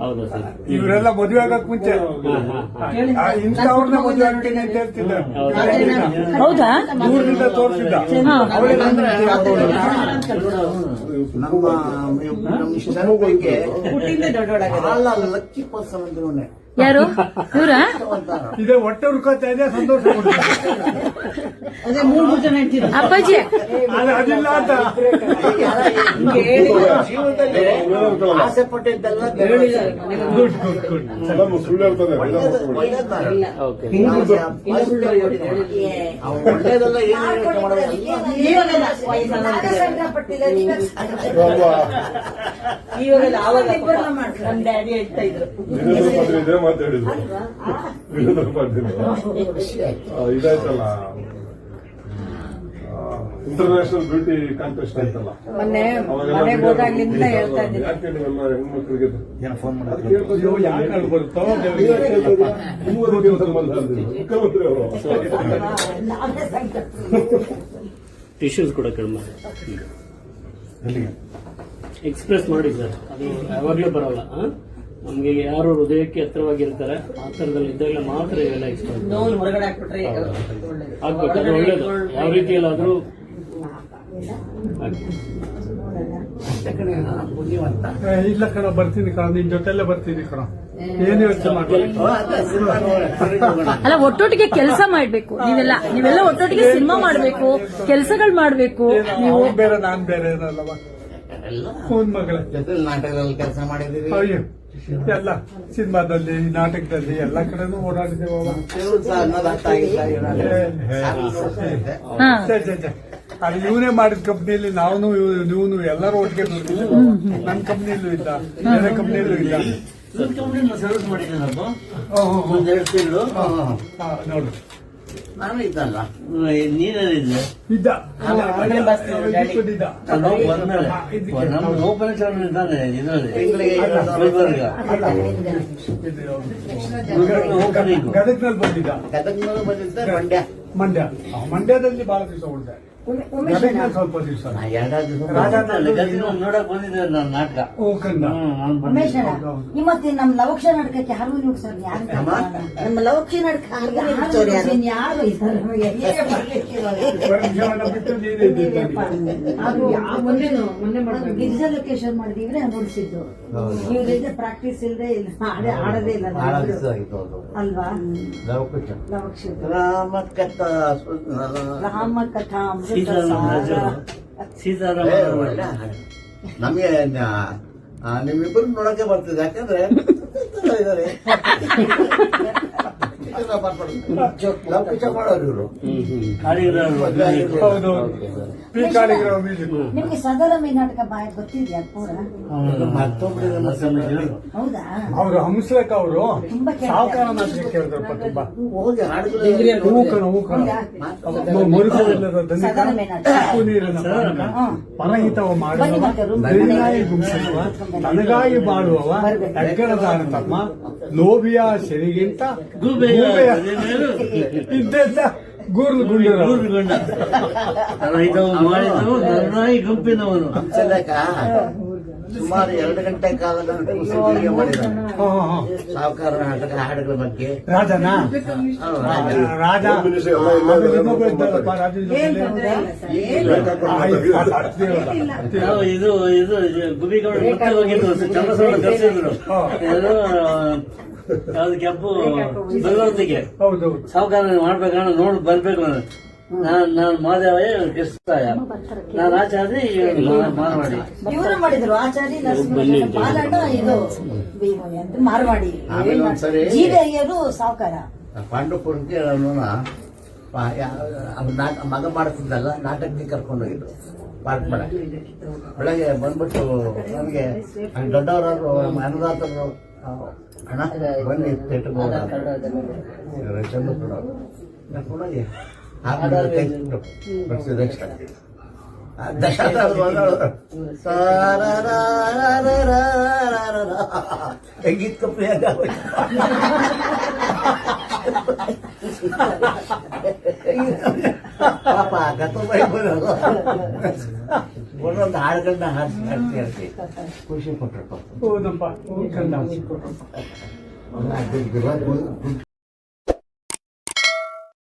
ಹೌದಾ ಸರ್? ಇವರೆಲ್ಲ ಮದುವೆ ಆಗಕ್ ಮುಂಚೆ. ಆ, ಇಂಥವ್ರನ್ನ ಮದುವೆ ಆಗ್ತೀನಿ ಅಂತ ಹೇಳ್ತಿದ್ದ. ಹೌದಾ? ದೂರದಿಂದ ತೋರಿಸಿದ್ದ. ನಮ್ಮ ದೊಡ್ಡೋಳಾಗ ಬಹಳ ಲಕ್ಕಿ ಪರ್ಸನ್ ಅಂದ್ರೆ ಇವನೇ. ಯಾರು? ಇವರ? ಇದೇ ಹೊಟ್ಟೆ ಹುಡ್ಕೋತಾ ಇದೆ ಸಂತೋಷ ಅಪ್ಪಾಜಿ. ಅದು ಅದಿಲ್ಲ ಅಂತ. ಜೀವನದಲ್ಲಿ ಆಸೆ ಪಟ್ಟಿದ್ದೆಲ್ಲ ಒಳ್ಳೇದೆಲ್ಲ ಏನು ಯೋಚನೆ ಮಾತಾಡಿದ್ರು ಇದಾಯ್ತಲ್ಲ. ಇಂಟರ್ನ್ಯಾಷನಲ್ ಬ್ಯೂಟಿ ಕಾಂಟೆಸ್ಟ್ ಆಯ್ತಲ್ಲ. ಯಾಕೆ ನೀವೆಲ್ಲ ಹೆಣ್ಮಕ್ಳಿಗೆ. ಮುಖ್ಯಮಂತ್ರಿ ಅವರು. ಟಿಶ್ಯೂಸ್ ಕೂಡ ಕಡಿಮೆ. ಎಕ್ಸ್ಪ್ರೆಸ್ ಮಾಡಿ ಸರ್ ಅದು ಯಾವಾಗಲೂ ಬರಲ್ಲ? ನಮ್ಗೆ ಯಾರು ಹೃದಯಕ್ಕೆ ಹತ್ರವಾಗಿರ್ತಾರೆ ಆ ಥರದಲ್ಲಿ ಇದ್ದಾಗ ಮಾತ್ರ ಇವೆಲ್ಲ ಇಷ್ಟ ನೋವು ಹೊರಗಡೆ ಹಾಕ್ಬಿಟ್ರೆ ಒಳ್ಳೇದು. ಆಗ್ಬೇಕು ಅದು ಒಳ್ಳೇದು. ಯಾವ ರೀತಿಯಲ್ಲಾದ್ರೂ ಇಲ್ಲ ಕಣ ಬರ್ತೀನಿ ಕಣ ನಿನ್ ಜೊತೆಲ್ಲೇ ಬರ್ತೀನಿ ಕಣ. ಏನ್ ಯೋಚನೆ. ಅಲ್ಲ ಒಟ್ಟೊಟ್ಟಿಗೆ ಕೆಲಸ ಮಾಡ್ಬೇಕು. ನೀವೆಲ್ಲ ನೀವೆಲ್ಲ ಒಟ್ಟೊಟ್ಟಿಗೆ ಸಿನಿಮಾ ಮಾಡ್ಬೇಕು ಕೆಲಸಗಳು ಮಾಡ್ಬೇಕು ನೀವು ಬೇರೆ ನಾನ್ ಬೇರೆ ಇರಲ್ಲವ ಮಗಳ. ಜೊತೆ ನಾಟಕದಲ್ಲಿ ಕೆಲಸ ಅಯ್ಯೋ ಎಲ್ಲ ಸಿನಿಮಾದಲ್ಲಿ ನಾಟಕದಲ್ಲಿ ಎಲ್ಲ ಕಡೆನೂ ಓಡಾಡಿದೆ ಅಲ್ಲಿ. ಇವನೇ ಮಾಡಿದ ಕಂಪ್ನಿಯಲ್ಲಿ ನಾವು ಇವನು ಎಲ್ಲರೂ ಒಟ್ಟಿಗೆ ದುಡ್ದಿದ್ದು. ನನ್ನ ಕಂಪ್ನಿಯಲ್ಲೂ ಇಲ್ಲ ಬೇರೆ ಕಂಪ್ನಿಯಲ್ಲೂ ಇಲ್ಲ. ಸರ್ವಿಸ್ ಹಾ, ನೋಡು. ನಾನು ಇದ್ದಲ್ಲ. ಇದ್ದ. ನಮ್ಮ ಓಪನ್ ಚಾನಲ್ ಇದ್ದಾನೆ ಇದರಲ್ಲಿ. ಗುಲ್ಬರ್ಗ. ಗದಗ್ನಲ್ಲಿ ಬಂದಿದ್ದ. ಮಂಡ್ಯ. ಮಂಡ್ಯ. ಆ, ಮಂಡ್ಯದಲ್ಲಿ ಬಹಳ ದಿವಸ ಉಳಿದೆ. ಸ್ವಲ್ಪ ದಿವಸ ನೋಡಕ್ ಬಂದಿದ್ದೆ ನನ್ನ ನಾಟಕ. ನಮ್ಮ ಲವಕ್ಷ ನಾಟಕಕ್ಕೆ ಯಾರು ನೀವು ಸರ್ ಯಾರು ನಮ್ಮ ಲವಕ್ಷ ನಾಟಕ ಯಾರು ಲೊಕೇಶನ್ ನೋಡಿಸಿದ್ದು. ಇವ್ರಿಂದ ಪ್ರಾಕ್ಟೀಸ್ ಇಲ್ಲದೆ ಇಲ್ಲ ಆಡೇ ಆಡದೇ ಇಲ್ಲ ಅಲ್ವಾ? ಲವಕ್ಷ. ರಾಮ ಕಥಾ ರಾಮ ಕಥಾ ನಮಗೆ ನಿಮ್ಮಿಬ್ಬರು ನೋಡಕ್ಕೆ ಬರ್ತದೆ. ಯಾಕಂದ್ರೆ ಇದಾರೆ ನಿಮ್ಗೆ ಸದರಮಿ ನಾಟಕ ಬಾಯ ಗೊತ್ತಿದ್ಯಾ ಪೂರ? ಹೌದಾ? ಅವರು ಹಂಸಲೇಖ ಅವರು. ತುಂಬಾ ಕೇಳ್ತಾರೆ. ಸಾವುಕಾರ ನಾಟಕ ಕೇಳಿದ್ರಪ್ಪ ತುಂಬಾ. ಹೋಗಿ ಹಾಡುಗಳು ಹೂ ಕಣ ಹೂ ಕಣ ಮರುಕವಿಲ್ಲದ ಧನಿಕ ಸದರಮಿ ನಾಟಕ. ಉಪ್ಪು ನೀರಿನ ಪಾನಕ ಹ್ಮ್. ಪರಹಿತವ ಬನ್ನಿ ಮಾಡುವವ ತನಗಾಗಿ ಬಾಳುವವ. ತಮ್ಮ. ಲೋಭಿಯ ಸೆರಿಗಿಂತ ಗೂಬೆಯ ಮೇಲು ಗುಂಡು ಗೂರ್ಲು ಗುಂಡರ ಊರುಗೊಂಡ ರೈತವು ಮಾಡಿದವು ನರನಾಯಿ ಗುಂಪಿನವನು. ಹಂಸಲೇಖ. ಸುಮಾರು ಎರಡು ಗಂಟೆ ಕಾಲ ಮಾಡಿದ್ದಾನೆ ಸಾವುಕಾರ ನಾಟಕ ಹಾಡುಗಳ ಬಗ್ಗೆ. ರಾಜನಾ? ರಾಜ. ಇದು ಇದು ಗುಬಿಗೌಡ ಮತ್ತೆ ಚಂದ್ರಸೌಡ ಯಾವ್ದು ಕೆಂಪು ಬೆಲ್ಲೊಂದಿಗೆ ಹೌದೌದು ಸಾವುಕಾರ ಮಾಡ್ಬೇಕಣ್ಣ ನೋಡ್ ಬರ್ಬೇಕು ನಾನು ನಾನ್ ನಾನು ಮಾದೇವಯ್ಯ ಕೃಷ್ಣಾಯ ನಾನು ಆಚಾರ್ಯ ಇವ್ನು ಮಾರ್ವಾಡಿ. ಇವರು ಮಾಡಿದ್ರು. ಆಚಾರ್ಯ ಇದು ಅಂತ ಮಾರವಾಡಿ. ಆಮೇಲೆ ಒಂದ್ಸರಿ- ಸಾವುಕಾರ. ಪಾಂಡುಪುರಕ್ಕೆ ಅವನನ್ನ ಮಗ ಮಾಡ್ತಿದ್ದಲ್ಲ ನಾಟಕಕ್ಕೆ ಕರ್ಕೊಂಡು ಹೋಗಿದ್ರು. ಪಾಠ ಮಾಡಕ್ಕೆ ಒಳಗೆ ಬಂದ್ಬಿಟ್ಟು ನನಗೆ ದೊಡ್ಡವರಾದ್ರು ಅನ್ನದಾತರು ಹಣ ಬನ್ನಿ ಥಿಯೇಟರ್ಗೆ ಹೋಗೋಣ ಚಂದ್ರ ಕೊಡೋರು ಕರ್ಕೊಂಡೋಗಿ ಆಮೇಲೆ ಕೈ ಕೊಟ್ಟು ಬರ್ಸಿದ್ರು extra. ಆ ದಶಾವತಾರದ ಮಗಳು ಸಾರಾರಾರಾರಾರಾರಾರ. ಹೆಂಗಿತ್ತು ಪ್ರಿಯಾಂಕ ಪಾಪ ಗತ ಬರೋದು ಒಂದೊಂದು ಹಾಡುಗಳನ್ನ ಹಾಡ್ತಿ ಹಾಡ್ತಿ ಹಾಡ್ತಿ ಖುಷಿ ಪಟ್ರು ಪಾಪ ಹೌದಪ್ಪ ಕಂದ ಅದು ಇವಾಗ